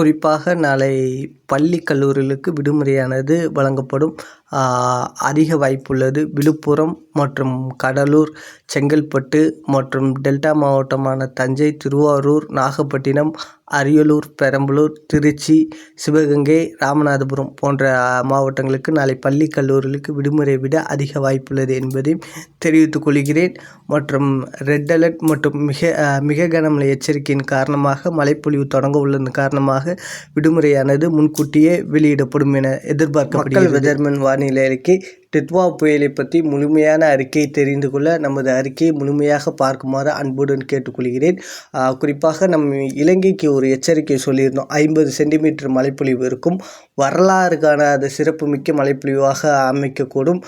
குறிப்பாக நாளை பள்ளி கல்லூரிகளுக்கு விடுமுறையானது வழங்கப்படும். அதிக வாய்ப்புள்ளது. விழுப்புரம் மற்றும் கடலூர் செங்கல்பட்டு மற்றும் டெல்டா மாவட்டமான தஞ்சை திருவாரூர் நாகப்பட்டினம் அரியலூர் பெரம்பலூர் திருச்சி சிவகங்கை ராமநாதபுரம் போன்ற மாவட்டங்களுக்கு நாளை பள்ளி கல்லூரிகளுக்கு விடுமுறை விட அதிக வாய்ப்புள்ளது என்பதையும் தெரிவித்துக் கொள்கிறேன். மற்றும் ரெட் அலர்ட் மற்றும் மிக மிக கனமழை எச்சரிக்கையின் காரணமாக மழைப்பொழிவு தொடங்க உள்ளதன் காரணமாக விடுமுறையானது முன்கூட்டியே வெளியிடப்படும் என எதிர்பார்க்கப்படுகிறது. வெதர்மன் வானிலை அறிக்கை டிட்வா புயலை பற்றி முழுமையான அறிக்கையை தெரிந்து கொள்ள நமது அறிக்கையை முழுமையாக பார்க்குமாறு அன்புடன் கேட்டுக்கொள்கிறேன். குறிப்பாக நம் இலங்கைக்கு ஒரு எச்சரிக்கை சொல்லியிருந்தோம். ஐம்பது சென்டிமீட்டர் மழைப்பொழிவு இருக்கும். வரலாறு காணாத சிறப்புமிக்க மழைப்பொழிவாக அமைக்கக்கூடும்.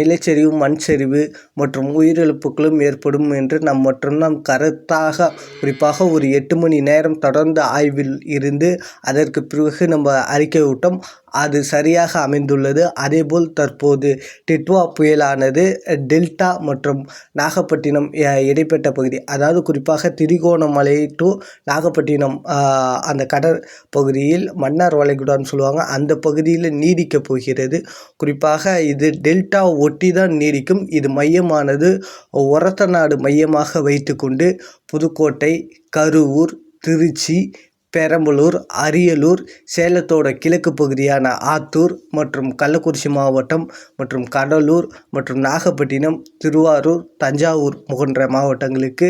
நிலச்சரிவு மண் சரிவு மற்றும் உயிரிழப்புகளும் ஏற்படும் என்று நாம் மற்றும் நம் கருத்தாக குறிப்பாக ஒரு எட்டு மணி நேரம் தொடர்ந்த ஆய்வில் இருந்து அதற்கு பிறகு நம்ம அறிக்கை விட்டோம் அது சரியாக அமைந்துள்ளது. அதேபோல் தற்போது டிட்வா புயலானது டெல்டா மற்றும் நாகப்பட்டினம் இடைப்பட்ட பகுதி. அதாவது குறிப்பாக திரிகோணமலை டு நாகப்பட்டினம் அந்த கடற் பகுதியில் மன்னார் வளைகுடான்னு சொல்லுவாங்க. அந்த பகுதியில் நீடிக்கப் போகிறது. குறிப்பாக இது டெல்டா ஒட்டி தான் நீடிக்கும். இது மையமானது ஒரத்த நாடு மையமாக வைத்துக்கொண்டு புதுக்கோட்டை கரூர் திருச்சி பெரம்பலூர் அரியலூர் சேலத்தோட கிழக்கு பகுதியான ஆத்தூர் மற்றும் கள்ளக்குறிச்சி மாவட்டம் மற்றும் கடலூர் மற்றும் நாகப்பட்டினம் திருவாரூர் தஞ்சாவூர் போன்ற மாவட்டங்களுக்கு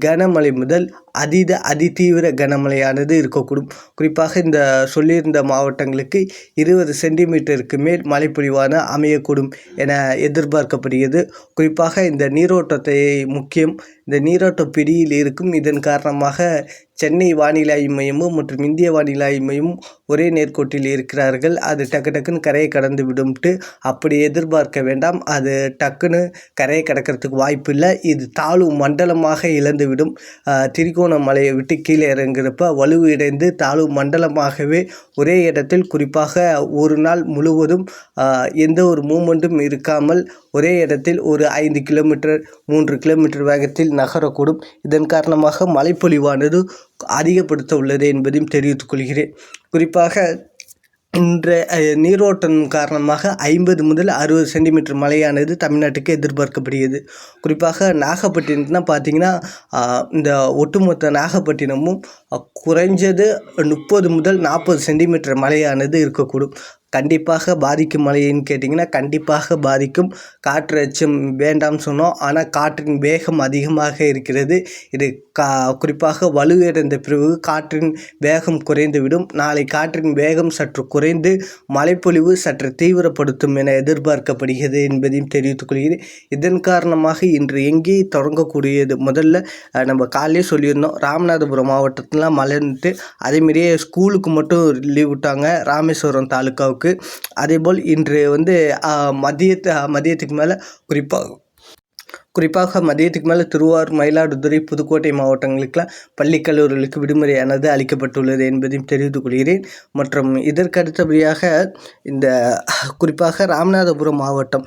கனமழை முதல் அதீத அதிதீவிர கனமழையானது இருக்கக்கூடும். குறிப்பாக இந்த சொல்லியிருந்த மாவட்டங்களுக்கு இருபது சென்டிமீட்டருக்கு மேல் மழைப்பொழிவான அமையக்கூடும் என எதிர்பார்க்கப்படுகிறது. குறிப்பாக இந்த நீரோட்டத்தை முக்கியம் இந்த நீரோட்ட பிடியில் இருக்கும். இதன் காரணமாக சென்னை வானிலை ஆய்வு மையமும் மற்றும் இந்திய வானிலை ஆய்வு மையமும் ஒரே நேர்கோட்டில் இருக்கிறார்கள். அது டக்கு டக்குன்னு கரையை கடந்து விடும்ட்டு அப்படி எதிர்பார்க்க வேண்டாம். அது டக்குன்னு கரையை கடக்கிறதுக்கு வாய்ப்பு இல்லை இது தாழ்வு மண்டலமாக இழந்துவிடும். திரிகோணமலையை விட்டு கீழே இறங்குறப்ப வலுவிடைந்து தாழ்வு மண்டலமாகவே ஒரே இடத்தில் குறிப்பாக ஒரு நாள் முழுவதும் எந்த ஒரு மூமெண்ட்டும் இருக்காமல் ஒரே இடத்தில் ஒரு ஐந்து கிலோமீட்டர் மூன்று கிலோமீட்டர் வேகத்தில் நகரக்கூடும். இதன் காரணமாக மழைப்பொழிவானது அதிகப்படுத்த உள்ளது என்பதையும் தெரிவித்துக் கொள்கிறேன். குறிப்பாக இன்றைய நீரோட்டம் காரணமாக ஐம்பது முதல் அறுபது சென்டிமீட்டர் மழையானது தமிழ்நாட்டுக்கு எதிர்பார்க்கப்படுகிறது. குறிப்பாக நாகப்பட்டினம்னா பார்த்தீங்கன்னா இந்த ஒட்டுமொத்த நாகப்பட்டினமும் குறைஞ்சது முப்பது முதல் நாற்பது சென்டிமீட்டர் மழையானது இருக்கக்கூடும். கண்டிப்பாக பாதிக்கும் மழைன்னு கேட்டிங்கன்னா கண்டிப்பாக பாதிக்கும். காற்று அச்சம் வேண்டாம்னு சொன்னோம். ஆனால் காற்றின் வேகம் அதிகமாக இருக்கிறது. இது கா குறிப்பாக வலுவிழந்த பிறகு காற்றின் வேகம் குறைந்துவிடும். நாளை காற்றின் வேகம் சற்று குறைந்து மழைப்பொழிவு சற்று தீவிரப்படுத்தும் என எதிர்பார்க்கப்படுகிறது என்பதையும் தெரிவித்துக் கொள்கிறேன். இதன் காரணமாக இன்று எங்கே தொடங்கக்கூடியது? முதல்ல நம்ம காலையே சொல்லியிருந்தோம் ராமநாதபுரம் மாவட்டத்தில் மழைன்ட்டு அதேமாரியே ஸ்கூலுக்கு மட்டும் லீவ் விட்டாங்க. ராமேஸ்வரம் தாலுக்காவுக்கு அளவுக்கு. அதேபோல் இன்று வந்து மதியத்து மதியத்துக்கு மேலே குறிப்பாக குறிப்பாக மதியத்துக்கு மேலே திருவாரூர் மயிலாடுதுறை புதுக்கோட்டை மாவட்டங்களுக்கெல்லாம் பள்ளி கல்லூரிகளுக்கு விடுமுறையானது அளிக்கப்பட்டுள்ளது என்பதையும் தெரிவித்துக் கொள்கிறேன். மற்றும் இதற்கு அடுத்தபடியாக இந்த குறிப்பாக ராமநாதபுரம் மாவட்டம்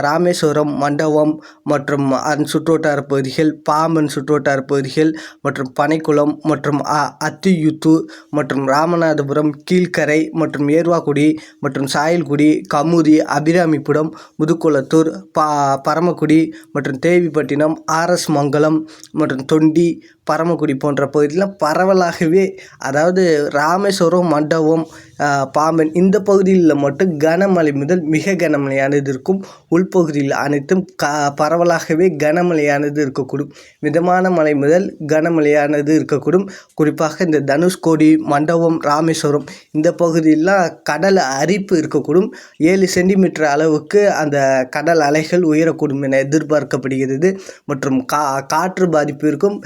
ராமேஸ்வரம் மண்டபம் மற்றும் அதன் சுற்றுவட்டார பகுதிகள் பாம்பன் சுற்றுவட்டார பகுதிகள் மற்றும் பனைக்குளம் மற்றும் அத்தியுத்து மற்றும் ராமநாதபுரம் கீழ்கரை மற்றும் ஏர்வாக்குடி மற்றும் சாயல்குடி கமுதி அபிராமிபுரம் முதுகுளத்தூர் பா பரமக்குடி மற்றும் தேவிப்பட்டினம் ஆர்எஸ் மங்கலம் மற்றும் தொண்டி பரமக்குடி போன்ற பகுதியில் பரவலாகவே அதாவது ராமேஸ்வரம் மண்டபம் பாம்பன். இந்த பகுதியில் மட்டும் கனமழை முதல் மிக கனமழையானது இருக்கும். உள்பகுதியில் அனைத்தும் க பரவலாகவே கனமழையானது இருக்கக்கூடும். மிதமான மழை முதல் கனமழையானது இருக்கக்கூடும். குறிப்பாக இந்த தனுஷ்கோடி மண்டபம் ராமேஸ்வரம் இந்த பகுதியெலாம் கடல் அரிப்பு இருக்கக்கூடும். ஏழு சென்டிமீட்டர் அளவுக்கு அந்த கடல் அலைகள் உயரக்கூடும் என எதிர்பார்க்கப்படுகிறது. மற்றும் கா காற்று பாதிப்பு இருக்கும்.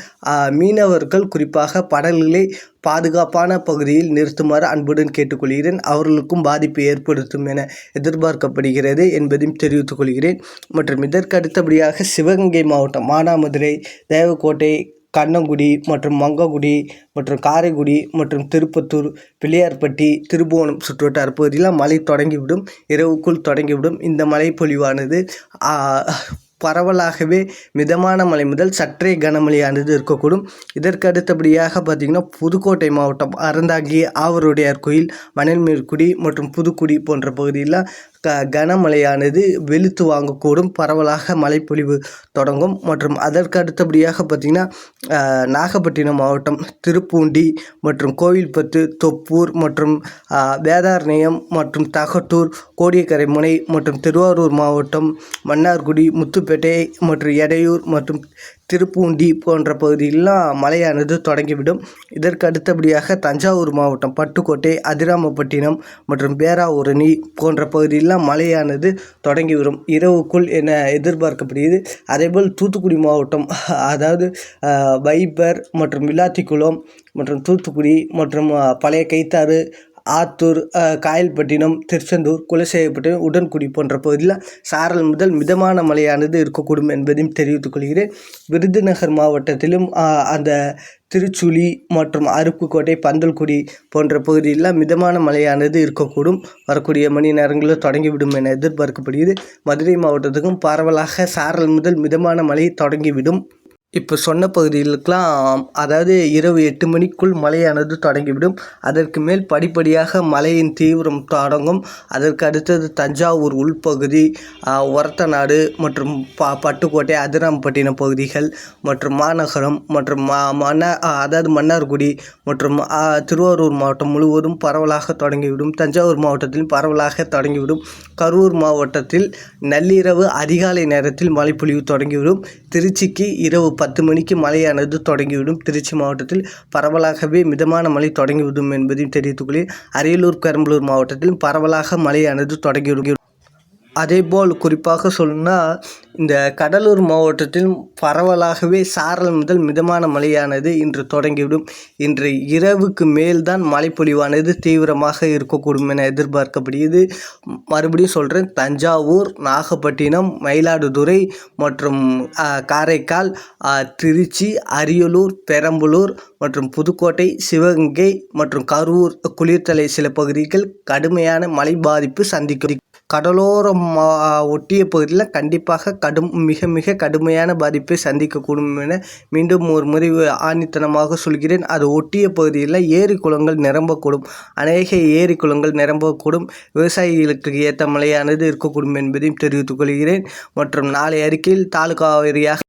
மீனவர்கள் குறிப்பாக படல்களை பாதுகாப்பான பகுதியில் நிறுத்துமாறு அன்புடன் கேட்டுக்கொள்கிறேன். அவர்களுக்கும் பாதிப்பு ஏற்படுத்தும் என எதிர்பார்க்கப்படுகிறது என்பதையும் தெரிவித்துக் கொள்கிறேன். மற்றும் இதற்கு அடுத்தபடியாக சிவகங்கை மாவட்டம் மானாமதுரை தேவக்கோட்டை கண்ணங்குடி மற்றும் மங்ககுடி மற்றும் காரைக்குடி மற்றும் திருப்பத்தூர் பிள்ளையார்பட்டி திருபுவனம் சுற்றுவட்டார பகுதியில் மழை தொடங்கிவிடும் இரவுக்குள் தொடங்கிவிடும். இந்த மழை பொழிவானது பரவலாகவே மிதமான மழை முதல் சற்றே கனமழையானது இருக்கக்கூடும். இதற்கு அடுத்தபடியாக பார்த்திங்கன்னா புதுக்கோட்டை மாவட்டம் அறந்தாங்கி ஆவருடையார் கோயில் மணல்மேல்குடி மற்றும் புதுக்குடி போன்ற பகுதியில் க கனமழையானது வெளுத்து வாங்கக்கூடும். பரவலாக மழைப்பொழிவு தொடங்கும். மற்றும் அதற்கு அடுத்தபடியாக பார்த்திங்கன்னா நாகப்பட்டினம் மாவட்டம் திருப்பூண்டி மற்றும் கோவில்பத்து தொப்பூர் மற்றும் வேதாரண்யம் மற்றும் தகட்டூர் கோடியக்கரை முனை மற்றும் திருவாரூர் மாவட்டம் மன்னார்குடி முத்துப்பேட்டை மற்றும் எடையூர் மற்றும் திருப்பூண்டி போன்ற பகுதிகளெலாம் மழையானது தொடங்கிவிடும். இதற்கு அடுத்தபடியாக தஞ்சாவூர் மாவட்டம் பட்டுக்கோட்டை அதிராமப்பட்டினம் மற்றும் பேராவூரணி போன்ற பகுதிகளெலாம் மழையானது தொடங்கிவிடும். இரவுக்குள் என எதிர்பார்க்கப்படுகிறது. அதேபோல் தூத்துக்குடி மாவட்டம் அதாவது வைப்பர் மற்றும் விளாத்திக்குளம் மற்றும் தூத்துக்குடி மற்றும் பழைய கைத்தாறு ஆத்தூர் காயல்பட்டினம் திருச்செந்தூர் குலசேகப்பட்டினம் உடன்குடி போன்ற பகுதியில் சாரல் முதல் மிதமான மழையானது இருக்கக்கூடும் என்பதையும் தெரிவித்துக் கொள்கிறேன். விருதுநகர் மாவட்டத்திலும் அந்த திருச்சுழி மற்றும் அருப்புக்கோட்டை பந்தல்குடி போன்ற பகுதியில் மிதமான மழையானது இருக்கக்கூடும். வரக்கூடிய மணி நேரங்களில் தொடங்கிவிடும் என எதிர்பார்க்கப்படுகிறது. மதுரை மாவட்டத்துக்கும் பரவலாக சாரல் முதல் மிதமான மழை தொடங்கிவிடும். இப்போ சொன்ன பகுதிகளுக்கெலாம் அதாவது இரவு எட்டு மணிக்குள் மழையானது தொடங்கிவிடும். அதற்கு மேல் படிப்படியாக மழையின் தீவிரம் தொடங்கும். அதற்கு அடுத்தது தஞ்சாவூர் உள்பகுதி ஒரத்தநாடு மற்றும் ப பட்டுக்கோட்டை அதிராம்பட்டினம் பகுதிகள் மற்றும் மாநகரம் மற்றும் மா மன்ன அதாவது மன்னார்குடி மற்றும் திருவாரூர் மாவட்டம் முழுவதும் பரவலாக தொடங்கிவிடும். தஞ்சாவூர் மாவட்டத்திலும் பரவலாக தொடங்கிவிடும். கரூர் மாவட்டத்தில் நள்ளிரவு அதிகாலை நேரத்தில் மழைப்பொழிவு தொடங்கிவிடும். திருச்சிக்கு இரவு பத்து மணிக்கு மழையானது தொடங்கிவிடும். திருச்சி மாவட்டத்தில் பரவலாகவே மிதமான மழை தொடங்கிவிடும் என்பதையும் தெரிவித்துக்கொள்ளேன் அரியலூர் பெரம்பலூர் மாவட்டத்தில் பரவலாக மழையானது தொடங்கிவிடும். அதேபோல் குறிப்பாக சொல்லணும்னா இந்த கடலூர் மாவட்டத்தில் பரவலாகவே சாரல் முதல் மிதமான மழையானது இன்று தொடங்கிவிடும். இன்று இரவுக்கு மேல்தான் மழைப்பொழிவானது தீவிரமாக இருக்கக்கூடும் என எதிர்பார்க்கப்படுகிறது. மறுபடியும் சொல்கிறேன் தஞ்சாவூர் நாகப்பட்டினம் மயிலாடுதுறை மற்றும் காரைக்கால் திருச்சி அரியலூர் பெரம்பலூர் மற்றும் புதுக்கோட்டை சிவகங்கை மற்றும் கரூர் குளிர்தலை சில பகுதிகள் கடுமையான மழை பாதிப்பு சந்திக்கும் கடலோரம் ஒட்டிய பகுதியில் கண்டிப்பாக கடும் மிக மிக கடுமையான பாதிப்பை சந்திக்கக்கூடும் என மீண்டும் ஒரு முறை ஆணித்தனமாக சொல்கிறேன். அது ஒட்டிய பகுதியில் ஏரி குளங்கள் நிரம்பக்கூடும். அநேக ஏரி குளங்கள் நிரம்பக்கூடும். விவசாயிகளுக்கு ஏற்ற மழையானது இருக்கக்கூடும் என்பதையும் தெரிவித்துக் கொள்கிறேன். மற்றும் நாளை அறிக்கையில் தாலுகா வாரியாக